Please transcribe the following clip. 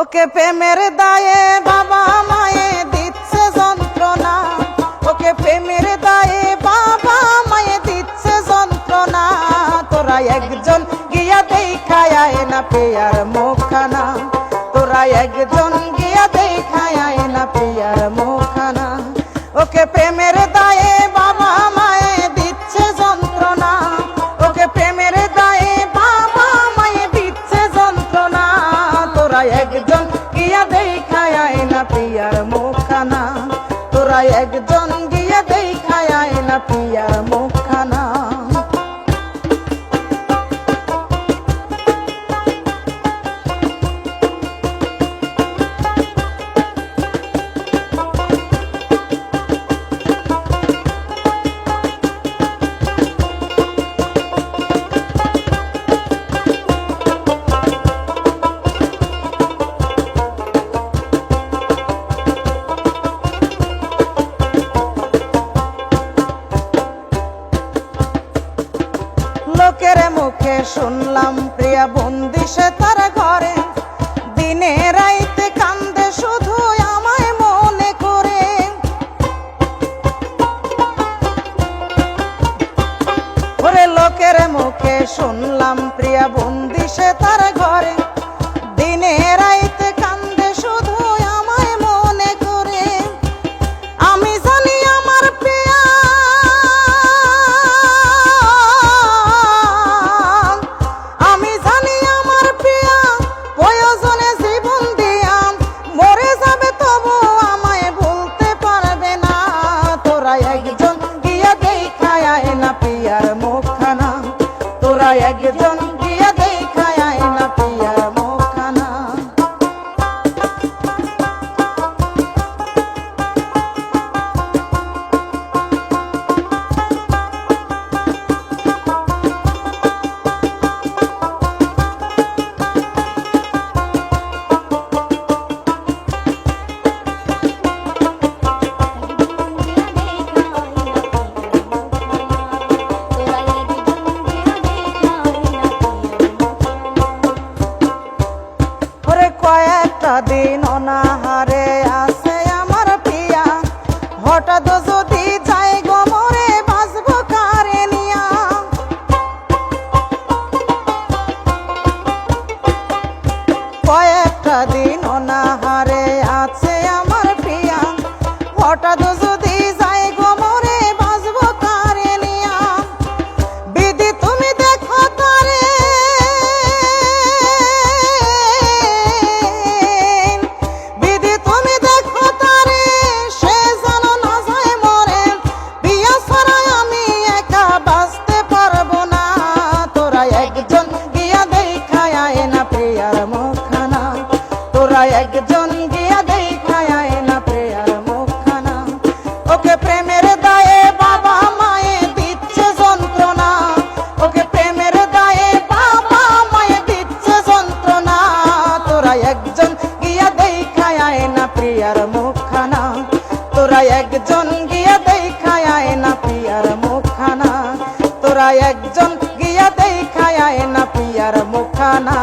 ওকে প্রেমের দায়ে বাবা মায়ে দিচ্ছে যন্ত্রণা। ওকে প্রেমের দায়ে বাবা মায়ে দিচ্ছে যন্ত্রণা। তোরা একজন গিয়া দেখায় না পেয়ার মুখানা তোরা একজন গিয়া দেখায় না পেয়ার মুখানা ওকে প্রেমের একজন গিয়া দেখায় না পিয়ার মুখানা তোরা একজন গিয়া দেখায় না পিয়ার মুখানা মুখে শুনলাম, প্রিয়া বন্দি সে তার ঘরে। দিনে রাইতে কান্দে শুধু আমায় মনে করে। ওরে লোকের মুখে শুনলাম কয়েকটা দিন অনাহারে আছে আমার পিয়া হঠাৎ যদি যাই গমরে বাঁচব কারে নিয়া? কয়েকটা দিন অনাহারে একজন গিয়া দেখায় না প্রিয়ার মুখানা ওকে প্রেমের দায়ে বাবা মায়ে দিচ্ছে যন্ত্রণা। ওকে প্রেমের দায়ে বাবা মায়ে দিচ্ছে যন্ত্রণা। তোরা একজন গিয়া দেখায় না প্রিয়ার মুখানা তোরা একজন গিয়া দেখায় না প্রিয়ার মুখানা তোরা একজন গিয়া দেখায় না প্রিয়ার মুখানা